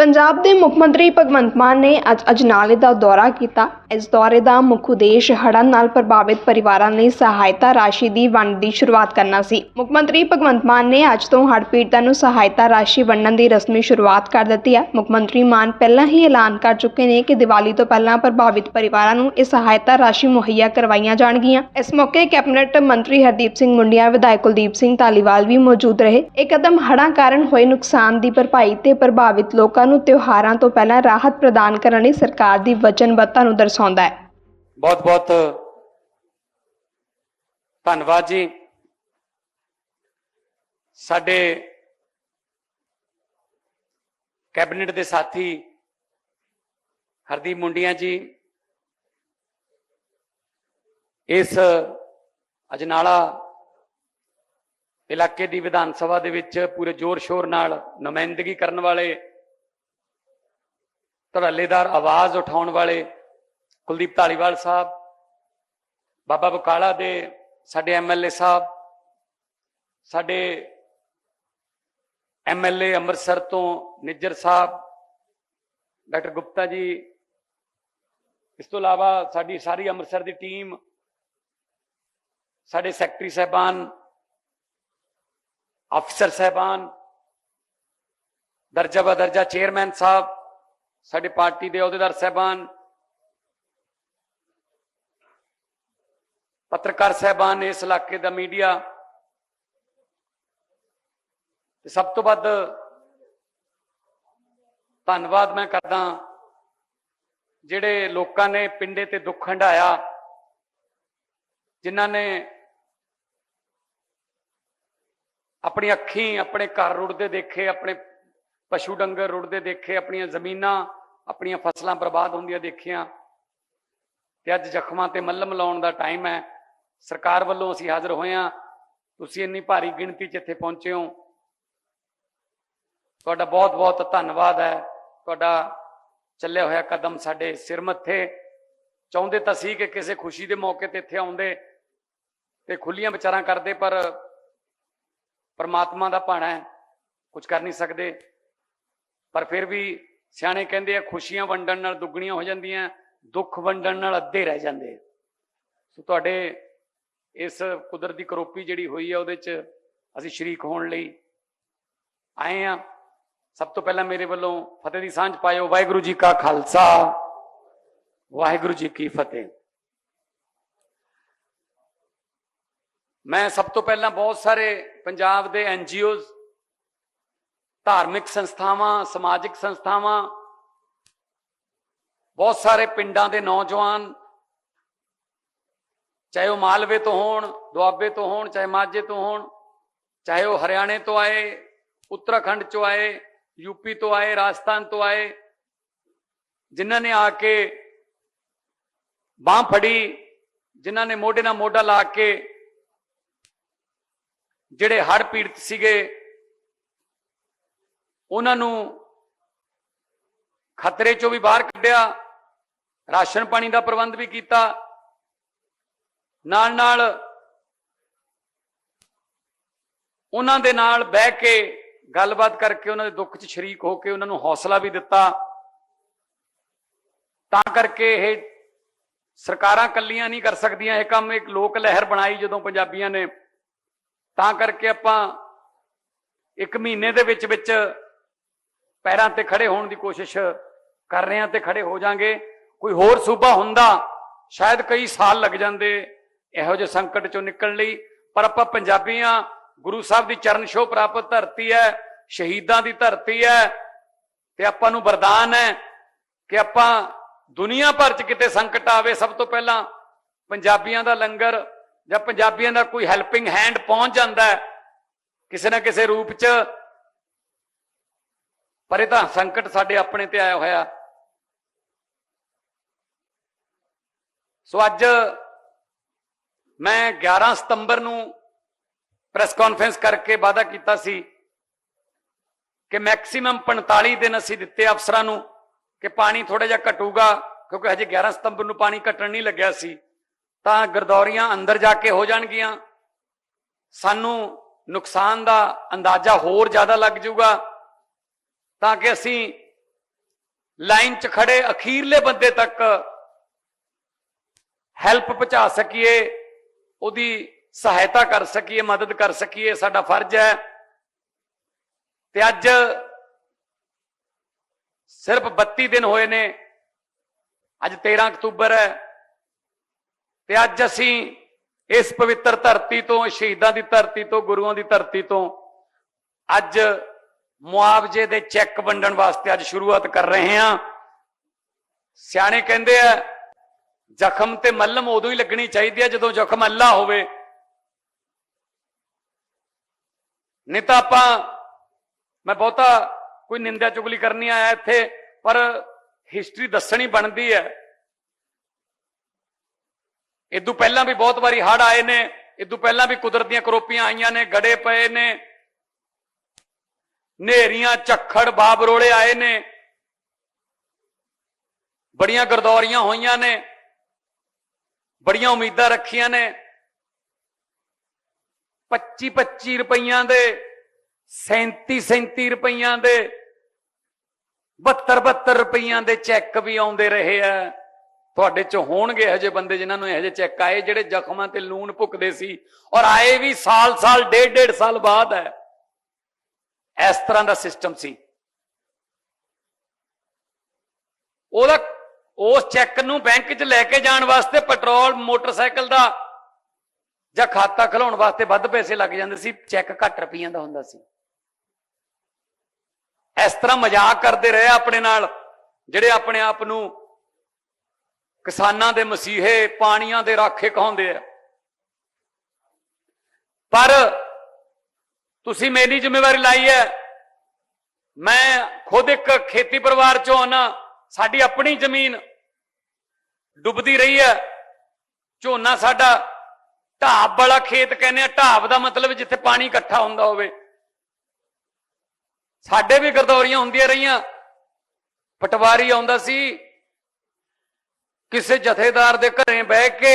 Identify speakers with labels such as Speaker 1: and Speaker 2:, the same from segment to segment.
Speaker 1: ਪੰਜਾਬ ਦੇ ਮੁੱਖ ਮੰਤਰੀ ਭਗਵੰਤ ਮਾਨ ਨੇ ਅੱਜ ਅਜਨਾਲੇ ਦਾ ਦੌਰਾ ਕੀਤਾ। ਇਸ ਦੌਰੇ ਦਾ ਮੁੱਖ ਉਦੇਸ਼ ਹੜ੍ਹਾਂ ਨਾਲ ਪ੍ਰਭਾਵਿਤ ਪਰਿਵਾਰਾਂ ਲਈ ਸਹਾਇਤਾ ਰਾਸ਼ੀ ਦੀ ਵੰਡ ਦੀ ਸ਼ੁਰੂਆਤ ਕਰਨਾ ਸੀ। ਮੁੱਖ ਮੰਤਰੀ ਭਗਵੰਤ ਮਾਨ ਨੇ ਅੱਜ ਤੋਂ ਹੜ੍ਹ ਪੀੜਤਾਂ ਨੂੰ ਸਹਾਇਤਾ ਰਾਸ਼ੀ ਵੰਡਣ ਦੀ ਰਸਮੀ ਸ਼ੁਰੂਆਤ ਕਰ ਦਿੱਤੀ ਹੈ। ਮੁੱਖ ਮੰਤਰੀ ਮਾਨ ਪਹਿਲਾਂ ਹੀ ਐਲਾਨ ਕਰ ਚੁੱਕੇ ਨੇ ਕਿ ਦੀਵਾਲੀ ਤੋਂ ਪਹਿਲਾਂ ਪ੍ਰਭਾਵਿਤ ਪਰਿਵਾਰਾਂ ਨੂੰ ਇਹ ਸਹਾਇਤਾ ਰਾਸ਼ੀ ਮੁਹੱਈਆ ਕਰਵਾਈਆਂ ਜਾਣਗੀਆਂ। ਇਸ ਮੌਕੇ ਕੈਬਨਿਟ ਮੰਤਰੀ ਹਰਦੀਪ ਸਿੰਘ ਮੁੰਡਿਆ, ਵਿਧਾਇਕ ਕੁਲਦੀਪ ਸਿੰਘ ਧਾਲੀਵਾਲ ਵੀ ਮੌਜੂਦ ਰਹੇ। ਇਹ ਕਦਮ ਹੜ੍ਹਾਂ ਕਾਰਨ ਹੋਏ ਨੁਕਸਾਨ ਦੀ ਭਰਪਾਈ ਤੇ ਪ੍ਰਭਾਵਿਤ ਲੋਕਾਂ ਨੂੰ ਤਿਉਹਾਰਾਂ ਤੋਂ ਪਹਿਲਾਂ ਰਾਹਤ ਪ੍ਰਦਾਨ ਕਰਨ ਲਈ ਸਰਕਾਰ ਦੀ ਵਚਨਬੱਧਤਾ ਨੂੰ ਦਰਸਾਉਂਦਾ ਹੈ।
Speaker 2: ਬਹੁਤ ਬਹੁਤ ਧੰਨਵਾਦ ਜੀ। ਸਾਡੇ ਕੈਬਨਿਟ ਦੇ ਸਾਥੀ ਹਰਦੀਪ ਮੁੰਡੀਆਂ ਜੀ, ਇਸ ਅਜਨਾਲਾ ਇਲਾਕੇ ਦੀ ਵਿਧਾਨ ਸਭਾ ਦੇ ਵਿੱਚ ਪੂਰੇ ਜ਼ੋਰ ਸ਼ੋਰ ਨਾਲ ਨੁਮਾਇੰਦਗੀ ਕਰਨ ਵਾਲੇ ਧੜੱਲੇਦਾਰ ਆਵਾਜ਼ ਉਠਾਉਣ ਵਾਲੇ ਕੁਲਦੀਪ ਧਾਲੀਵਾਲ ਸਾਹਿਬ, ਬਾਬਾ ਬਕਾਲਾ ਦੇ ਸਾਡੇ ਐਮਐਲਏ ਸਾਹਿਬ, ਸਾਡੇ ਐਮਐਲਏ ਅੰਮ੍ਰਿਤਸਰ ਤੋਂ ਨਿੱਜਰ ਸਾਹਿਬ, ਡਾਕਟਰ ਗੁਪਤਾ ਜੀ, ਇਸ ਤੋਂ ਇਲਾਵਾ ਸਾਡੀ ਸਾਰੀ ਅੰਮ੍ਰਿਤਸਰ ਦੀ ਟੀਮ, ਸਾਡੇ ਸੈਕਟਰੀ ਸਹਿਬਾਨ ਅਫਸਰ ਸਹਿਬਾਨ, ਦਰਜਾ ਬਦਰਜਾ ਚੇਅਰਮੈਨ ਸਾਹਿਬ ਸਾਡੇ ਪਾਰਟੀ ਦੇ ਅਹੁਦੇਦਾਰ ਸਹਿਬਾਨ, ਪੱਤਰਕਾਰ ਸਹਿਬਾਨ ਇਸ ਇਲਾਕੇ ਦਾ ਮੀਡੀਆ ਤੇ ਸਭ ਤੋਂ ਵੱਧ ਧੰਨਵਾਦ ਮੈਂ ਕਰਦਾ ਜਿਹੜੇ ਲੋਕਾਂ ਨੇ ਪਿੰਡੇ ਤੇ ਦੁੱਖ ਹੰਢਾਇਆ ਜਿਨ੍ਹਾਂ ਨੇ ਆਪਣੀ ਅੱਖੀਂ ਆਪਣੇ ਘਰ ਰੁੜਦੇ ਦੇਖੇ, ਆਪਣੇ ਪਸ਼ੂ ਡੰਗਰ ਰੁੜਦੇ ਦੇਖੇ, ਆਪਣੀਆਂ ਜ਼ਮੀਨਾਂ, ਆਪਣੀਆਂ ਫਸਲਾਂ ਬਰਬਾਦ ਹੁੰਦੀਆਂ ਦੇਖੀਆਂ। ਤੇ ਅੱਜ ਜ਼ਖਮਾਂ ਤੇ ਮੱਲਮ ਲਾਉਣ ਦਾ ਟਾਈਮ ਹੈ। ਸਰਕਾਰ ਵੱਲੋਂ ਅਸੀਂ ਹਾਜ਼ਰ ਹੋਏ ਹਾਂ। ਤੁਸੀਂ ਇੰਨੀ ਭਾਰੀ ਗਿਣਤੀ 'ਚ ਇੱਥੇ ਪਹੁੰਚੇ ਹੋ। ਤੁਹਾਡਾ ਬਹੁਤ ਬਹੁਤ ਧੰਨਵਾਦ ਹੈ। ਤੁਹਾਡਾ ਚੱਲਿਆ ਹੋਇਆ ਕਦਮ ਸਾਡੇ ਸਿਰ ਮੱਥੇ। ਚਾਹੁੰਦੇ ਤਾਂ ਸੀ ਕਿ ਕਿਸੇ ਖੁਸ਼ੀ ਦੇ ਮੌਕੇ ਤੇ ਇੱਥੇ ਆਉਂਦੇ ਤੇ ਖੁੱਲੀਆਂ ਵਿਚਾਰਾਂ ਕਰਦੇ, ਪਰ ਪਰਮਾਤਮਾ ਦਾ ਭਾਣਾ ਹੈ। ਕੁਝ ਕਰ ਨਹੀਂ ਸਕਦੇ। ਪਰ ਫਿਰ ਵੀ ਸਿਆਣੇ ਕਹਿੰਦੇ ਆ, ਖੁਸ਼ੀਆਂ ਵੰਡਣ ਨਾਲ ਦੁੱਗਣੀਆਂ ਹੋ ਜਾਂਦੀਆਂ, ਦੁੱਖ ਵੰਡਣ ਨਾਲ ਅੱਧੇ ਰਹਿ ਜਾਂਦੇ ਸੋ ਤੁਹਾਡੇ ਇਸ ਕੁਦਰਤੀ ਕਰੋਪੀ ਜਿਹੜੀ ਹੋਈ ਹੈ ਉਹਦੇ 'ਚ ਅਸੀਂ ਸ਼ਰੀਕ ਹੋਣ ਲਈ ਆਏ ਆ। ਸਭ ਤੋਂ ਪਹਿਲਾਂ ਮੇਰੇ ਵੱਲੋਂ ਫਤਿਹ ਦੀ ਸਾਂਝ ਪਾਇਓ। ਵਾਹਿਗੁਰੂ ਜੀ ਕਾ ਖਾਲਸਾ, ਵਾਹਿਗੁਰੂ ਜੀ ਕੀ ਫਤਿਹ। ਮੈਂ ਸਭ ਤੋਂ ਪਹਿਲਾਂ ਬਹੁਤ ਸਾਰੇ ਪੰਜਾਬ ਦੇ ਐਨਜੀਓਜ਼ ਧਾਰਮਿਕ ਸੰਸਥਾਵਾਂ, ਸਮਾਜਿਕ ਸੰਸਥਾਵਾਂ, ਬਹੁਤ ਸਾਰੇ ਪਿੰਡਾਂ ਦੇ ਨੌਜਵਾਨ, ਚਾਹੇ ਉਹ ਮਾਲਵੇ ਤੋਂ ਹੋਣ, ਦੁਆਬੇ ਤੋਂ ਹੋਣ, ਚਾਹੇ ਮਾਝੇ ਤੋਂ ਹੋਣ, ਚਾਹੇ ਉਹ ਹਰਿਆਣੇ ਤੋਂ ਆਏ, ਉੱਤਰਾਖੰਡ ਚੋਂ ਆਏ ਯੂਪੀ ਤੋਂ ਆਏ, ਰਾਜਸਥਾਨ ਤੋਂ ਆਏ, ਜਿਨ੍ਹਾਂ ਨੇ ਆ ਕੇ ਬਾਹ ਫੜੀ, ਜਿਨ੍ਹਾਂ ਨੇ ਮੋਢੇ ਨਾਲ ਮੋਢਾ ਲਾ ਕੇ, ਜਿਹੜੇ ਹੜ੍ਹ ਪੀੜਤ ਸੀਗੇ ਉਹਨਾਂ ਨੂੰ ਖਤਰੇ ਚੋਂ ਵੀ ਬਾਹਰ ਕੱਢਿਆ, ਰਾਸ਼ਨ ਪਾਣੀ ਦਾ ਪ੍ਰਬੰਧ ਵੀ ਕੀਤਾ। ਨਾਲ ਨਾਲ ਉਹਨਾਂ ਦੇ ਨਾਲ ਬਹਿ ਕੇ ਗੱਲਬਾਤ ਕਰਕੇ ਉਹਨਾਂ ਦੇ ਦੁੱਖ 'ਚ ਸ਼ਰੀਕ ਹੋ ਕੇ ਉਹਨਾਂ ਨੂੰ ਹੌਸਲਾ ਵੀ ਦਿੱਤਾ। ਤਾਂ ਕਰਕੇ ਇਹ ਸਰਕਾਰਾਂ ਕੱਲੀਆਂ ਨਹੀਂ ਕਰ ਸਕਦੀਆਂ, ਇਹ ਕੰਮ ਇੱਕ ਲੋਕ ਲਹਿਰ ਬਣਾਈ ਜਦੋਂ ਪੰਜਾਬੀਆਂ ਨੇ। ਤਾਂ ਕਰਕੇ ਆਪਾਂ ਇੱਕ ਮਹੀਨੇ ਦੇ ਵਿੱਚ ਵਿੱਚ ਪੈਰਾਂ ਤੇ ਖੜੇ ਹੋਣ ਦੀ ਕੋਸ਼ਿਸ਼ ਕਰ ਰਹੇ ਹਾਂ ਤੇ ਖੜੇ ਹੋ ਜਾਾਂਗੇ। ਕੋਈ ਹੋਰ ਸੂਬਾ ਹੁੰਦਾ, ਸ਼ਾਇਦ ਕਈ ਸਾਲ ਲੱਗ ਜਾਂਦੇ ਇਹੋ ਜਿਹੇ ਸੰਕਟ ਚੋਂ ਨਿਕਲਣ ਲਈ। ਪਰ ਆਪਾਂ ਪੰਜਾਬੀਆਂ ਗੁਰੂ ਸਾਹਿਬ ਦੀ ਚਰਨ ਛੋਹ ਪ੍ਰਾਪਤ ਧਰਤੀ ਹੈ, ਸ਼ਹੀਦਾਂ ਦੀ ਧਰਤੀ ਹੈ ਤੇ ਆਪਾਂ ਨੂੰ ਵਰਦਾਨ ਹੈ ਕਿ ਆਪਾਂ ਦੁਨੀਆ ਭਰ 'ਚ ਕਿਤੇ ਸੰਕਟ ਆਵੇ, ਸਭ ਤੋਂ ਪਹਿਲਾਂ ਪੰਜਾਬੀਆਂ ਦਾ ਲੰਗਰ ਜਾਂ ਪੰਜਾਬੀਆਂ ਦਾ ਕੋਈ ਹੈਲਪਿੰਗ ਹੈਂਡ ਪਹੁੰਚ ਜਾਂਦਾ ਹੈ। ਕਿਸੇ ਨਾ ਕਿਸੇ ਰੂਪ 'ਚ ਪਰ ਇਹ ਤਾਂ ਸੰਕਟ ਸਾਡੇ ਆਪਣੇ ਤੇ ਆਇਆ ਹੋਇਆ। ਸੋ ਅੱਜ ਮੈਂ 11 ਸਤੰਬਰ ਨੂੰ ਪ੍ਰੈਸ ਕਾਨਫਰੰਸ ਕਰਕੇ ਵਾਅਦਾ ਕੀਤਾ ਸੀ ਕਿ ਮੈਕਸਿਮਮ 45 ਦਿਨ ਅਸੀਂ ਦਿੱਤੇ ਅਫਸਰਾਂ ਨੂੰ ਕਿ ਪਾਣੀ ਥੋੜਾ ਜਿਹਾ ਘਟੂਗਾ, ਕਿਉਂਕਿ ਹਜੇ 11 ਸਤੰਬਰ ਨੂੰ ਪਾਣੀ ਘਟਣ ਨਹੀਂ ਲੱਗਿਆ ਸੀ। ਤਾਂ ਗਰਦੌਰੀਆਂ ਅੰਦਰ ਜਾ ਕੇ ਹੋ ਜਾਣਗੀਆਂ। ਸਾਨੂੰ ਨੁਕਸਾਨ ਦਾ ਅੰਦਾਜ਼ਾ ਹੋਰ ਜ਼ਿਆਦਾ ਲੱਗ ਜਾਊਗਾ। ਤਾਂ ਕਿ ਅਸੀਂ ਲਾਈਨ 'ਚ ਖੜੇ ਅਖੀਰਲੇ ਬੰਦੇ ਤੱਕ ਹੈਲਪ ਪਹੁੰਚਾ ਸਕੀਏ, ਉਹਦੀ ਸਹਾਇਤਾ ਕਰ ਸਕੀਏ, ਮਦਦ ਕਰ ਸਕੀਏ, ਸਾਡਾ ਫਰਜ਼ ਹੈ। ਤੇ ਅੱਜ ਸਿਰਫ 32 ਦਿਨ ਹੋਏ ਨੇ, ਅੱਜ 13 ਅਕਤੂਬਰ ਹੈ। ਤੇ ਅੱਜ ਅਸੀਂ ਇਸ ਪਵਿੱਤਰ ਧਰਤੀ ਤੋਂ, ਸ਼ਹੀਦਾਂ ਦੀ ਧਰਤੀ ਤੋਂ, ਗੁਰੂਆਂ ਦੀ ਧਰਤੀ ਤੋਂ, ਅੱਜ ਮੁਆਵਜ਼ੇ ਦੇ ਚੈੱਕ ਵੰਡਣ ਵਾਸਤੇ ਅੱਜ ਸ਼ੁਰੂਆਤ ਕਰ ਰਹੇ ਹਾਂ। ਸਿਆਣੇ ਕਹਿੰਦੇ ਆ, ਜ਼ਖਮ ਤੇ ਮੱਲਮ ਉਦੋਂ ਹੀ ਲੱਗਣੀ ਚਾਹੀਦੀ ਹੈ ਜਦੋਂ ਜ਼ਖਮ ਅੱਲਾ ਹੋਵੇ। ਨਹੀਂ ਤਾਂ ਆਪਾਂ, ਮੈਂ ਬਹੁਤਾ ਕੋਈ ਨਿੰਦਿਆ ਚੁਗਲੀ ਕਰਨੀ ਆਇਆ ਇੱਥੇ, ਪਰ ਹਿਸਟਰੀ ਦੱਸਣੀ ਬਣਦੀ ਹੈ। ਇਦੋਂ ਪਹਿਲਾਂ ਵੀ ਬਹੁਤ ਵਾਰੀ ਹੜ ਆਏ ਨੇ ਇਦੋਂ ਪਹਿਲਾਂ ਵੀ ਕੁਦਰਤ ਦੀਆਂ ਕਰੋਪੀਆਂ ਆਈਆਂ ਨੇ, ਗੜੇ ਪਏ ਨੇ। ਨੇਰੀਆਂ ਝੱਖੜ ਬਾਬਰੋਲੇ ਆਏ ਨੇ। ਬੜੀਆਂ ਗਰਦੌਰੀਆਂ ਹੋਈਆਂ ਨੇ। ਬੜੀਆਂ ਉਮੀਦਾਂ ਰੱਖੀਆਂ ਨੇ। 25 25 ਰੁਪਈਆਂ ਦੇ 37 37 ਰੁਪਈਆਂ ਦੇ 72 72 ਰੁਪਈਆਂ ਦੇ ਚੈੱਕ ਵੀ ਆਉਂਦੇ ਰਹੇ ਆ। ਤੁਹਾਡੇ ਚ ਹੋਣਗੇ ਹਜੇ ਬੰਦੇ ਜਿਨ੍ਹਾਂ ਨੂੰ ਇਹੋ ਜਿਹੇ ਚੈੱਕ ਆਏ, ਜਿਹੜੇ ਜ਼ਖਮਾਂ ਤੇ ਲੂਣ ਭੁੱਕਦੇ ਸੀ ਔਰ ਆਏ ਵੀ ਸਾਲ ਸਾਲ ਡੇਢ ਡੇਢ ਸਾਲ ਬਾਅਦ ਹੈ। ਇਸ ਤਰ੍ਹਾਂ ਦਾ ਸਿਸਟਮ ਸੀ। ਉਹਦਾ ਉਸ ਚੈੱਕ ਨੂੰ ਬੈਂਕ 'ਚ ਲੈ ਕੇ ਜਾਣ ਵਾਸਤੇ ਪੈਟਰੋਲ ਮੋਟਰਸਾਈਕਲ ਦਾ ਜਾਂ ਖਾਤਾ ਖਲਾਉਣ ਵਾਸਤੇ ਵੱਧ ਪੈਸੇ ਲੱਗ ਜਾਂਦੇ ਸੀ ਚੈੱਕ ਘੱਟ ਰੁਪਈਆਂ ਦਾ ਹੁੰਦਾ ਸੀ। ਇਸ ਤਰ੍ਹਾਂ ਮਜ਼ਾਕ ਕਰਦੇ ਰਹੇ ਆਪਣੇ ਨਾਲ, ਜਿਹੜੇ ਆਪਣੇ ਆਪ ਨੂੰ ਕਿਸਾਨਾਂ ਦੇ ਮਸੀਹੇ, ਪਾਣੀਆਂ ਦੇ ਰਾਖੇ ਕਹਾਉਂਦੇ ਆ। ਪਰ ਤੁਸੀਂ ਮੇਰੀ ਜ਼ਿੰਮੇਵਾਰੀ ਲਾਈ ਹੈ। ਮੈਂ ਖੁਦ ਇੱਕ ਖੇਤੀ ਪਰਿਵਾਰ ਚੋਂ ਹਾਂ ਸਾਡੀ ਆਪਣੀ ਜ਼ਮੀਨ ਡੁੱਬਦੀ ਰਹੀ ਹੈ। ਝੋਨਾ ਸਾਡਾ ਢਾਬ ਵਾਲਾ ਖੇਤ ਕਹਿੰਦੇ ਆ, ਢਾਬ ਦਾ ਮਤਲਬ ਜਿੱਥੇ ਪਾਣੀ ਇਕੱਠਾ ਹੁੰਦਾ ਹੋਵੇ। ਸਾਡੇ ਵੀ ਗਰਦੌਰੀਆਂ ਹੁੰਦੀਆਂ ਰਹੀਆਂ। ਪਟਵਾਰੀ ਆਉਂਦਾ ਸੀ, ਕਿਸੇ ਜਥੇਦਾਰ ਦੇ ਘਰੇ ਬਹਿ ਕੇ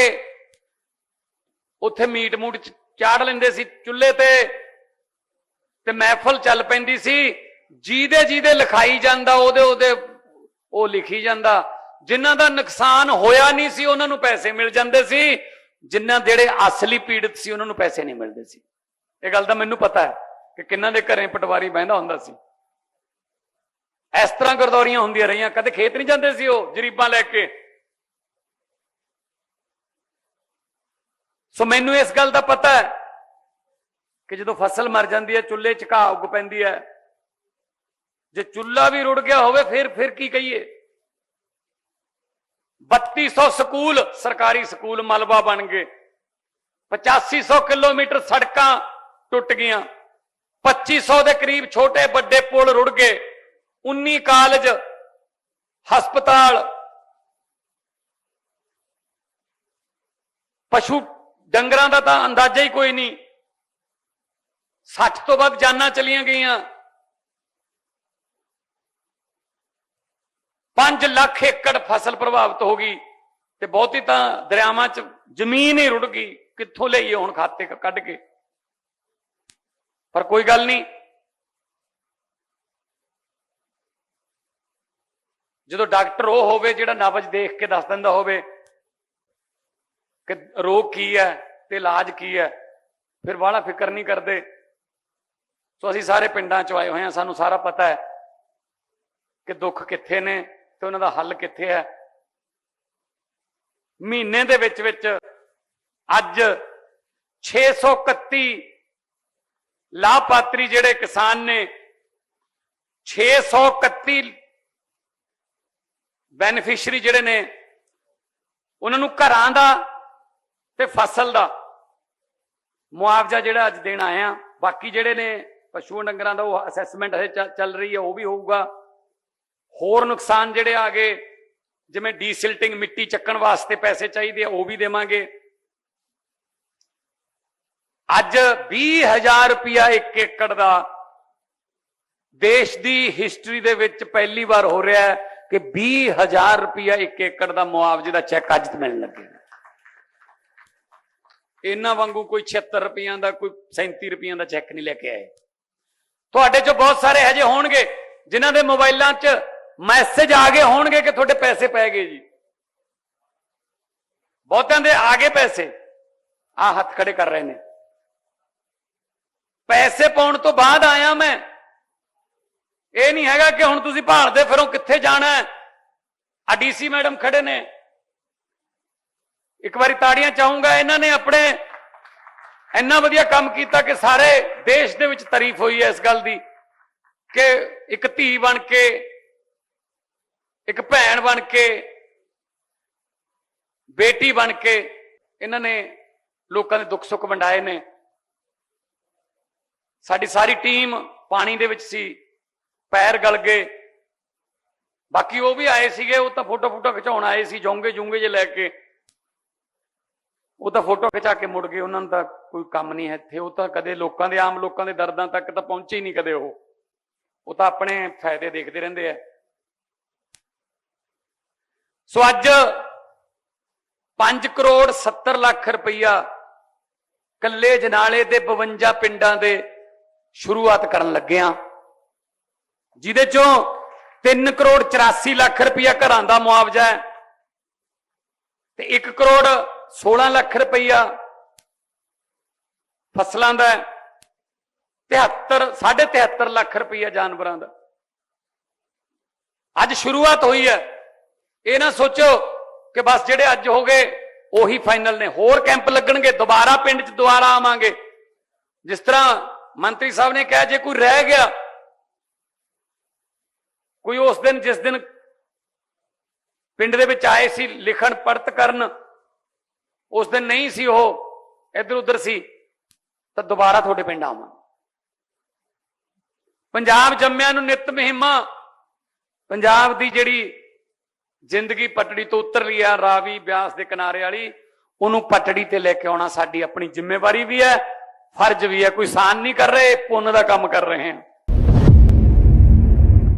Speaker 2: ਉੱਥੇ ਮੀਟ ਮੂਟ ਚਾੜ ਲੈਂਦੇ ਸੀ, ਚੁੱਲ੍ਹੇ ਤੇ ਤੇ ਮਹਿਫਲ ਚੱਲ ਪੈਂਦੀ ਸੀ। ਜਿਹਦੇ ਜਿਹਦੇ ਲਿਖਾਈ ਜਾਂਦਾ, ਉਹਦੇ ਉਹਦੇ ਉਹ ਲਿਖੀ ਜਾਂਦਾ। ਜਿਨ੍ਹਾਂ ਦਾ ਨੁਕਸਾਨ ਹੋਇਆ ਨਹੀਂ ਸੀ, ਉਹਨਾਂ ਨੂੰ ਪੈਸੇ ਮਿਲ ਜਾਂਦੇ ਸੀ। ਜਿਨ੍ਹਾਂ ਜਿਹੜੇ ਅਸਲੀ ਪੀੜਤ ਸੀ, ਉਹਨਾਂ ਨੂੰ ਪੈਸੇ ਨਹੀਂ ਮਿਲਦੇ ਸੀ। ਇਹ ਗੱਲ ਤਾਂ ਮੈਨੂੰ ਪਤਾ ਹੈ ਕਿ ਕਿੰਨਾਂ ਦੇ ਘਰੇ ਪਟਵਾਰੀ ਬਹਿੰਦਾ ਹੁੰਦਾ ਸੀ। ਇਸ ਤਰ੍ਹਾਂ ਗਰਦੌਰੀਆਂ ਹੁੰਦੀਆਂ ਰਹੀਆਂ, ਕਦੇ ਖੇਤ ਨਹੀਂ ਜਾਂਦੇ ਸੀ ਉਹ ਜਰੀਬਾਂ ਲੈ ਕੇ। ਸੋ ਮੈਨੂੰ ਇਸ ਗੱਲ ਦਾ ਪਤਾ ਹੈ ਕਿ ਜਦੋਂ ਫਸਲ ਮਰ ਜਾਂਦੀ ਹੈ, ਚੁੱਲ੍ਹੇ 'ਚ ਘਾਹ ਉੱਗ ਪੈਂਦੀ ਹੈ। ਜੇ ਚੁੱਲ੍ਹਾ ਵੀ ਰੁੜ ਗਿਆ ਹੋਵੇ, ਫਿਰ ਫਿਰ ਕੀ ਕਹੀਏ? 3200 ਸਕੂਲ, ਸਰਕਾਰੀ ਸਕੂਲ ਮਲਬਾ ਬਣ ਗਏ। 8500 ਕਿਲੋਮੀਟਰ ਸੜਕਾਂ ਟੁੱਟ ਗਈਆਂ। 2500 ਦੇ ਕਰੀਬ ਛੋਟੇ ਵੱਡੇ ਪੁਲ ਰੁੜ ਗਏ। 19 ਕਾਲਜ, ਹਸਪਤਾਲ, ਪਸ਼ੂ ਡੰਗਰਾਂ ਦਾ ਤਾਂ ਅੰਦਾਜ਼ਾ ਹੀ ਕੋਈ ਨਹੀਂ। 60 ਤੋਂ ਵੱਧ ਜਾਨਾਂ ਚਲੀਆਂ ਗਈਆਂ। 5 ਲੱਖ ਏਕੜ ਫਸਲ ਪ੍ਰਭਾਵਿਤ ਹੋ ਗਈ ਤੇ ਬਹੁਤੀ ਤਾਂ ਦਰਿਆਵਾਂ 'ਚ ਜ਼ਮੀਨ ਹੀ ਰੁੜ ਗਈ, ਕਿੱਥੋਂ ਲਈਏ ਹੁਣ ਖਾਤੇ ਕੱਢ ਕੇ? ਪਰ ਕੋਈ ਗੱਲ ਨਹੀਂ। ਜਦੋਂ ਡਾਕਟਰ ਉਹ ਹੋਵੇ ਜਿਹੜਾ ਨਬਜ ਦੇਖ ਕੇ ਦੱਸ ਦਿੰਦਾ ਹੋਵੇ ਕਿ ਰੋਗ ਕੀ ਹੈ ਤੇ ਇਲਾਜ ਕੀ ਹੈ, ਫਿਰ ਬਾਹਲਾ ਫਿਕਰ ਨਹੀਂ ਕਰਦੇ। ਸੋ ਅਸੀਂ ਸਾਰੇ ਪਿੰਡਾਂ ਚ ਆਏ ਹੋਏ ਹਾਂ, ਸਾਨੂੰ ਸਾਰਾ ਪਤਾ ਹੈ ਕਿ ਦੁੱਖ ਕਿੱਥੇ ਨੇ ਤੇ ਉਹਨਾਂ ਦਾ ਹੱਲ ਕਿੱਥੇ ਹੈ। ਮਹੀਨੇ ਦੇ ਵਿੱਚ ਵਿੱਚ ਅੱਜ 631 ਲਾਭਪਾਤਰੀ ਜਿਹੜੇ ਕਿਸਾਨ ਨੇ 631 ਬੈਨੀਫੀਸ਼ਰੀ ਜਿਹੜੇ ਨੇ, ਉਹਨਾਂ ਨੂੰ ਘਰਾਂ ਦਾ ਤੇ ਫਸਲ ਦਾ ਮੁਆਵਜ਼ਾ ਜਿਹੜਾ ਅੱਜ ਦੇਣ ਆਏ ਆ ਬਾਕੀ ਜਿਹੜੇ ਨੇ ਪਸ਼ੂ ਡੰਗਰਾਂ ਦਾ ਉਹ ਅਸੈਸਮੈਂਟ ਹਜੇ ਚੱਲ- ਚੱਲ ਰਹੀ ਹੈ, ਉਹ ਵੀ ਹੋਊਗਾ। ਹੋਰ ਨੁਕਸਾਨ ਜਿਹੜੇ ਆ ਗਏ, ਜਿਵੇਂ ਡੀਸਿਲਟਿੰਗ ਮਿੱਟੀ ਚੱਕਣ ਵਾਸਤੇ ਪੈਸੇ ਚਾਹੀਦੇ ਆ, ਉਹ ਵੀ ਦੇਵਾਂਗੇ। ਅੱਜ 20000 ਰੁਪਇਆ ਇੱਕ ਏਕੜ ਦਾ ਦੇਸ਼ ਦੀ ਹਿਸਟਰੀ ਦੇ ਵਿੱਚ ਪਹਿਲੀ ਵਾਰ ਹੋ ਰਿਹਾ ਹੈ ਕਿ 20000 ਰੁਪਇਆ ਇੱਕ ਏਕੜ ਦਾ ਮੁਆਵਜ਼ੇ ਦਾ ਚੈੱਕ ਅੱਜ ਮਿਲਣ ਲੱਗੇਗਾ ਇਹਨਾਂ ਵਾਂਗੂ ਕੋਈ 76 ਰੁਪਈਆਂ ਦਾ, ਕੋਈ 37 ਰੁਪਈਆਂ ਦਾ ਚੈੱਕ ਨਹੀਂ ਲੈ ਕੇ ਆਏ। ਤੁਹਾਡੇ ਚੋਂ ਬਹੁਤ ਸਾਰੇ ਹਜੇ ਹੋਣਗੇ, ਜਿਨ੍ਹਾਂ ਦੇ ਮੋਬਾਈਲਾਂ 'ਚ ਮੈਸੇਜ ਆ ਗਏ ਹੋਣਗੇ ਕਿ ਤੁਹਾਡੇ ਪੈਸੇ ਪੈ ਗਏ ਜੀ। ਬਹੁਤਿਆਂ ਦੇ ਆ ਗਏ ਪੈਸੇ ਆ ਹੱਥ ਖੜੇ ਕਰ ਰਹੇ ਨੇ। ਪੈਸੇ ਪਾਉਣ ਤੋਂ ਬਾਅਦ ਆਇਆ ਮੈਂ। ਇਹ ਨਹੀਂ ਹੈਗਾ ਕਿ ਹੁਣ ਤੁਸੀਂ ਭਾਲਦੇ ਫਿਰੋ, ਕਿੱਥੇ ਜਾਣਾ ਹੈ? ਆ ਡੀਸੀ ਮੈਡਮ ਖੜੇ ਨੇ। ਇੱਕ ਵਾਰੀ ਤਾੜੀਆਂ ਚਾਹੂੰਗਾ, ਇਹਨਾਂ ਨੇ ਆਪਣੇ ਇੰਨਾ ਵਧੀਆ ਕੰਮ ਕੀਤਾ ਕਿ ਸਾਰੇ ਦੇਸ਼ ਦੇ ਵਿੱਚ ਤਾਰੀਫ ਹੋਈ ਹੈ ਇਸ ਗੱਲ ਦੀ ਕਿ ਇੱਕ ਧੀ ਬਣ ਕੇ, ਇੱਕ ਭੈਣ ਬਣ ਕੇ, ਬੇਟੀ ਬਣ ਕੇ ਇਹਨਾਂ ਨੇ ਲੋਕਾਂ ਦੇ ਦੁੱਖ ਸੁੱਖ ਵੰਡਾਏ ਨੇ। ਸਾਡੀ ਸਾਰੀ ਟੀਮ ਪਾਣੀ ਦੇ ਵਿੱਚ ਸੀ, ਪੈਰ ਗਲ ਗਏ। ਬਾਕੀ ਉਹ ਵੀ ਆਏ ਸੀਗੇ, ਉਹ ਤਾਂ ਫੋਟੋ ਫੋਟੋ ਖਿਚਾਉਣ ਆਏ ਸੀ ਜੋਂਗੇ ਜੂੰਗੇ ਜੇ ਲੈ ਕੇ। ਉਹ ਤਾਂ ਫੋਟੋ ਖਿਚਾ ਕੇ ਮੁੜ ਗਏ, ਉਹਨਾਂ ਨੂੰ ਤਾਂ ਕੋਈ ਕੰਮ ਨਹੀਂ ਹੈ ਇੱਥੇ। ਉਹ ਤਾਂ ਕਦੇ ਲੋਕਾਂ ਦੇ, ਆਮ ਲੋਕਾਂ ਦੇ ਦਰਦਾਂ ਤੱਕ ਤਾਂ ਪਹੁੰਚੇ ਹੀ ਨਹੀਂ ਕਦੇ ਉਹ। ਉਹ ਤਾਂ ਆਪਣੇ ਫਾਇਦੇ ਦੇਖਦੇ ਰਹਿੰਦੇ ਆ। ਸੋ ਅੱਜ 5 ਕਰੋੜ 70 ਲੱਖ ਰੁਪਈਆ ਕੱਲੇ ਜਨਾਲੇ ਦੇ 52 ਪਿੰਡਾਂ ਦੇ ਸ਼ੁਰੂਆਤ ਕਰਨ ਲੱਗੇ ਆ। ਜਿਹਦੇ ਚੋਂ 3 ਕਰੋੜ 84 ਲੱਖ ਰੁਪਈਆ ਘਰਾਂ ਦਾ ਮੁਆਵਜ਼ਾ ਹੈ ਤੇ 1 ਕਰੋੜ 16 ਲੱਖ ਰੁਪਈਆ ਫਸਲਾਂ ਦਾ ਹੈ 73 73 ਲੱਖ ਰੁਪਈਆ ਜਾਨਵਰਾਂ ਦਾ। ਅੱਜ ਸ਼ੁਰੂਆਤ ਹੋਈ ਹੈ। ਇਹ ਨਾ ਸੋਚੋ ਕਿ ਬਸ ਜਿਹੜੇ ਅੱਜ ਹੋ ਗਏ, ਉਹੀ ਫਾਈਨਲ ਨੇ। ਹੋਰ ਕੈਂਪ ਲੱਗਣਗੇ, ਦੁਬਾਰਾ ਪਿੰਡ 'ਚ ਦੁਬਾਰਾ ਆਵਾਂਗੇ। ਜਿਸ ਤਰ੍ਹਾਂ ਮੰਤਰੀ ਸਾਹਿਬ ਨੇ ਕਿਹਾ, ਜੇ ਕੋਈ ਰਹਿ ਗਿਆ, ਕੋਈ ਉਸ ਦਿਨ, ਜਿਸ ਦਿਨ ਪਿੰਡ ਦੇ ਵਿੱਚ ਆਏ ਸੀ, ਲਿਖਣ ਪੜਤ ਕਰਨ ਉਸ ਦਿਨ ਨਹੀਂ ਸੀ ਉਹ, ਇੱਧਰ ਉੱਧਰ ਸੀ, ਤਾਂ ਦੁਬਾਰਾ ਤੁਹਾਡੇ ਪਿੰਡ ਆਵਾਂ। ਪੰਜਾਬ ਜੰਮਿਆਂ ਨੂੰ ਨਿਤ ਮਹਿਮਾ, ਪੰਜਾਬ ਦੀ ਜਿਹੜੀ ਜ਼ਿੰਦਗੀ ਪਟੜੀ ਤੋਂ ਉਤਰ ਲਈ ਆ, ਰਾਵੀ ਬਿਆਸ ਦੇ ਕਿਨਾਰੇ ਵਾਲੀ, ਉਹਨੂੰ ਪਟੜੀ ਤੇ ਲੈ ਕੇ ਆਉਣਾ ਸਾਡੀ ਆਪਣੀ ਜ਼ਿੰਮੇਵਾਰੀ ਵੀ ਹੈ, ਫਰਜ਼ ਵੀ ਹੈ, ਕੋਈ ਸਾਨ ਨਹੀਂ ਕਰ ਰਹੇ, ਪੁੰਨ ਦਾ ਕੰਮ ਕਰ ਰਹੇ ਹਾਂ।